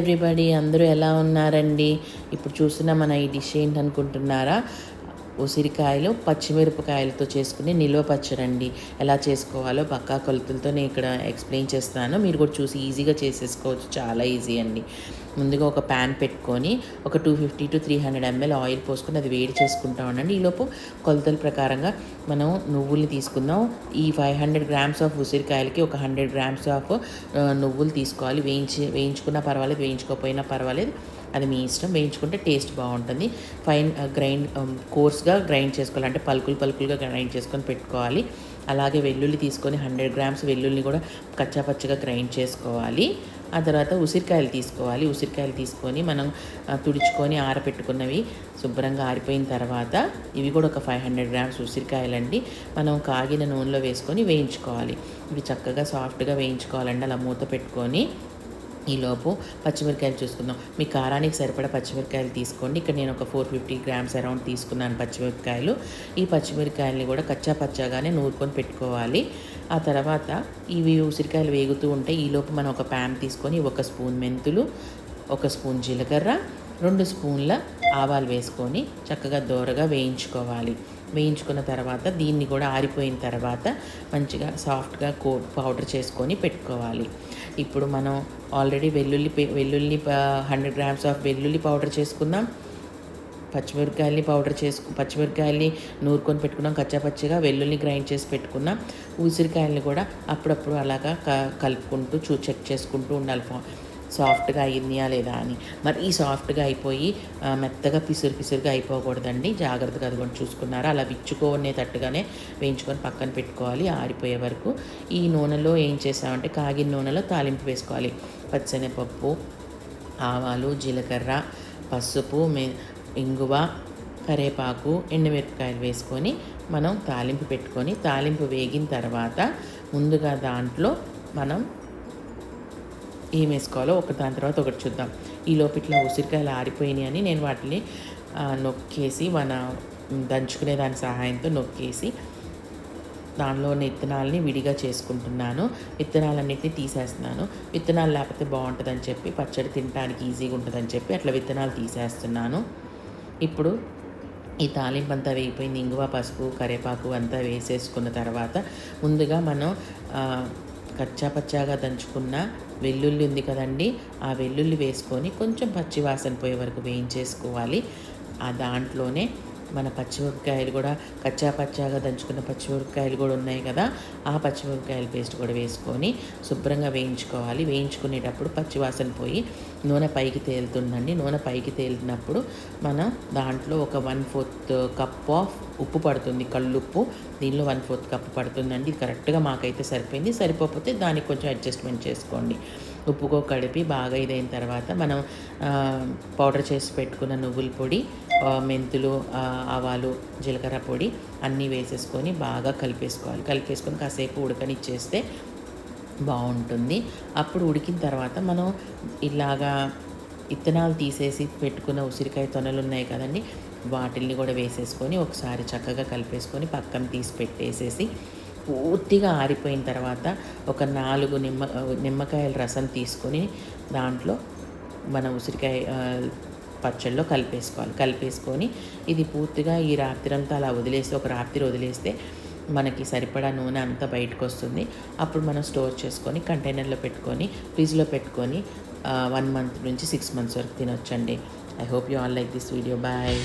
Everybody అందరూ ఎలా ఉన్నారండి? ఇప్పుడు చూసిన మన ఈ డిష్ ఏంటనుకుంటున్నారా? ఉసిరికాయలు పచ్చిమిరపకాయలతో చేసుకునే నిల్వ పచ్చడండి. ఎలా చేసుకోవాలో పక్కా కొలతలతో నేను ఇక్కడ ఎక్స్ప్లెయిన్ చేస్తాను. మీరు కూడా చూసి ఈజీగా చేసేసుకోవచ్చు. చాలా ఈజీ అండి. ముందుగా ఒక ప్యాన్ పెట్టుకొని ఒక two fifty to three hundred ML oil పోసుకొని అది వేడి చేసుకుంటా ఉండండి. ఈలోపు కొలతల ప్రకారంగా మనం నువ్వుల్ని తీసుకుందాం. ఈ ఫైవ్ హండ్రెడ్ గ్రామ్స్ ఆఫ్ ఉసిరికాయలకి ఒక హండ్రెడ్ గ్రామ్స్ ఆఫ్ నువ్వులు తీసుకోవాలి. వేయించి వేయించుకున్నా పర్వాలేదు వేయించుకోకపోయినా పర్వాలేదు. అది మీ ఇష్టం. వేయించుకుంటే టేస్ట్ బాగుంటుంది. ఫైన్ గ్రైండ్ కోర్స్గా గ్రైండ్ చేసుకోవాలి. అంటే పలుకులు పలుకులుగా గ్రైండ్ చేసుకొని పెట్టుకోవాలి. అలాగే వెల్లుల్లి తీసుకొని హండ్రెడ్ గ్రామ్స్ వెల్లుల్లిని కూడా కచ్చాపచ్చగా గ్రైండ్ చేసుకోవాలి. ఆ తర్వాత ఉసిరికాయలు తీసుకోవాలి. ఉసిరికాయలు తీసుకొని మనం తుడుచుకొని ఆరబెట్టుకున్నవి శుభ్రంగా ఆరిపోయిన తర్వాత ఇవి కూడా ఒక ఫైవ్ హండ్రెడ్ గ్రామ్స్ ఉసిరికాయలండి. మనం కాగిన నూనెలో వేసుకొని వేయించుకోవాలి. ఇవి చక్కగా సాఫ్ట్గా వేయించుకోవాలండి. అలా మూత పెట్టుకొని ఈలోపు పచ్చిమిరకాయలు చూసుకుందాం. మీ కారానికి సరిపడా పచ్చిమిరకాయలు తీసుకోండి. ఇక్కడ నేను ఒక ఫోర్ ఫిఫ్టీ గ్రామ్స్ అరౌండ్ తీసుకున్నాను పచ్చిమిరపకాయలు ఈ పచ్చిమిరకాయలని కూడా కచ్చా పచ్చాగానే నూరుకొని పెట్టుకోవాలి. ఆ తర్వాత ఇవి ఉసిరికాయలు వేగుతూ ఉంటే ఈలోపు మనం ఒక ప్యాన్ తీసుకొని ఒక స్పూన్ మెంతులు ఒక స్పూన్ జీలకర్ర రెండు స్పూన్ల ఆవాలు వేసుకొని చక్కగా దోరగా వేయించుకోవాలి. వేయించుకున్న తర్వాత దీన్ని కూడా ఆరిపోయిన తర్వాత మంచిగా సాఫ్ట్గా కో పౌడర్ చేసుకొని పెట్టుకోవాలి. ఇప్పుడు మనం ఆల్రెడీ వెల్లుల్లి వెల్లుల్లి హండ్రెడ్ గ్రామ్స్ ఆఫ్ వెల్లుల్లి పౌడర్ చేసుకుందాం. పచ్చిమిరపకాయల్ని పౌడర్ చేసుకు పచ్చిమిరపకాయల్ని నూరుకొని పెట్టుకున్నాం కచ్చాపచ్చిగా వెల్లుల్లి గ్రైండ్ చేసి పెట్టుకున్నాం. ఉసిరికాయల్ని కూడా అప్పుడప్పుడు అలాగా క కలుపుకుంటూ చూ చెక్ చేసుకుంటూ ఉండాలి సాఫ్ట్గా అయిందా లేదా అని. మరి ఈ సాఫ్ట్గా అయిపోయి మెత్తగా పిసురు పిసురుగా అయిపోకూడదండి. జాగ్రత్తగా అది కూడా చూసుకున్నారా? అలా విచ్చుకోనేటట్టుగానే వేయించుకొని పక్కన పెట్టుకోవాలి. ఆరిపోయే వరకు ఈ నూనెలో ఏం చేసామంటే కాగిన నూనెలో తాలింపు వేసుకోవాలి. పచ్చనిపప్పు ఆవాలు జీలకర్ర పసుపు మె ఇంగువ కరేపాకు ఎండుమిరపకాయలు వేసుకొని మనం తాలింపు పెట్టుకొని తాలింపు వేగిన తర్వాత ముందుగా దాంట్లో మనం ఏం వేసుకోవాలో ఒక దాని తర్వాత ఒకటి చూద్దాం. ఈ లోపు ఇట్లా ఉసిరికాయలు ఆరిపోయినాయి అని నేను వాటిని నొక్కేసి మన దంచుకునే దాని సహాయంతో నొక్కేసి దానిలో ఉన్న విత్తనాలని విడిగా చేసుకుంటున్నాను. విత్తనాలన్నింటినీ తీసేస్తున్నాను. విత్తనాలు లేకపోతే బాగుంటుందని చెప్పి పచ్చడి తినడానికి ఈజీగా ఉంటుందని చెప్పి అట్లా విత్తనాలు తీసేస్తున్నాను. ఇప్పుడు ఈ తాలింపు అంతా వేగిపోయింది. ఇంగువ పసుపు కరివేపాకు అంతా వేసేసుకున్న తర్వాత ముందుగా మనం కచ్చా పచ్చాగా దంచుకున్న వెల్లుల్లి ఉంది కదండి. ఆ వెల్లుల్లి వేసుకొని కొంచెం పచ్చివాసన పోయే వరకు వేయించేసుకోవాలి. ఆ దాంట్లోనే మన పచ్చిమిరపకాయలు కూడా కచ్చా పచ్చాగా దంచుకున్న పచ్చిమిరపకాయలు కూడా ఉన్నాయి కదా ఆ పచ్చిమిరపకాయల పేస్ట్ కూడా వేసుకొని శుభ్రంగా వేయించుకోవాలి. వేయించుకునేటప్పుడు పచ్చివాసన పోయి నూనె పైకి తేలుతుందండి. నూనె పైకి తేలినప్పుడు మన దాంట్లో ఒక వన్ ఫోర్త్ కప్ ఆఫ్ ఉప్పు పడుతుంది. కళ్ళుప్పు. దీనిలో వన్ ఫోర్త్ కప్ పడుతుందండి. కరెక్ట్గా మాకైతే సరిపోయింది. సరిపోతే దానికి కొంచెం అడ్జస్ట్మెంట్ చేసుకోండి. ఉప్పుకో కలిపి బాగా ఇదైన తర్వాత మనం పౌడర్ చేసి పెట్టుకున్న నువ్వుల పొడి మెంతులు ఆవాలు జీలకర్ర పొడి అన్నీ వేసేసుకొని బాగా కలిపేసుకోవాలి. కలిపేసుకొని కాసేపు ఉడకనిచ్చేస్తే బాగుంటుంది. అప్పుడు ఉడికిన తర్వాత మనం ఇలాగా ఇత్తనాలు తీసేసి పెట్టుకున్న ఉసిరికాయ తొనలు ఉన్నాయి కదండి వాటిల్ని కూడా వేసేసుకొని ఒకసారి చక్కగా కలిపేసుకొని పక్కన తీసి పెట్టేసేసి పూర్తిగా ఆరిపోయిన తర్వాత ఒక నాలుగు నిమ్మ నిమ్మకాయల రసం తీసుకొని దాంట్లో మన ఉసిరికాయ పచ్చళ్ళలో కలిపేసుకోవాలి. కలిపేసుకొని ఇది పూర్తిగా ఈ రాత్రి అంతా అలా వదిలేసి ఒక రాత్రి వదిలేస్తే మనకి సరిపడా నూనె అంతా బయటకు వస్తుంది అప్పుడు మనం స్టోర్ చేసుకొని కంటైనర్లో పెట్టుకొని ఫ్రిడ్జ్లో పెట్టుకొని వన్ మంత్ నుంచి సిక్స్ మంత్స్ వరకు తినొచ్చండి. I hope you all like this video. Bye.